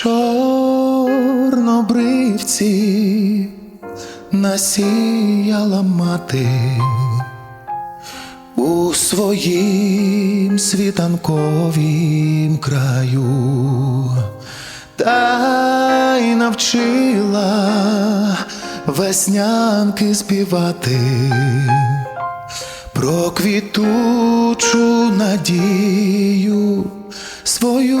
чорнобривці насіяла мати у своїм світанковім краю, та й навчила веснянки співати про квітучу надію свою,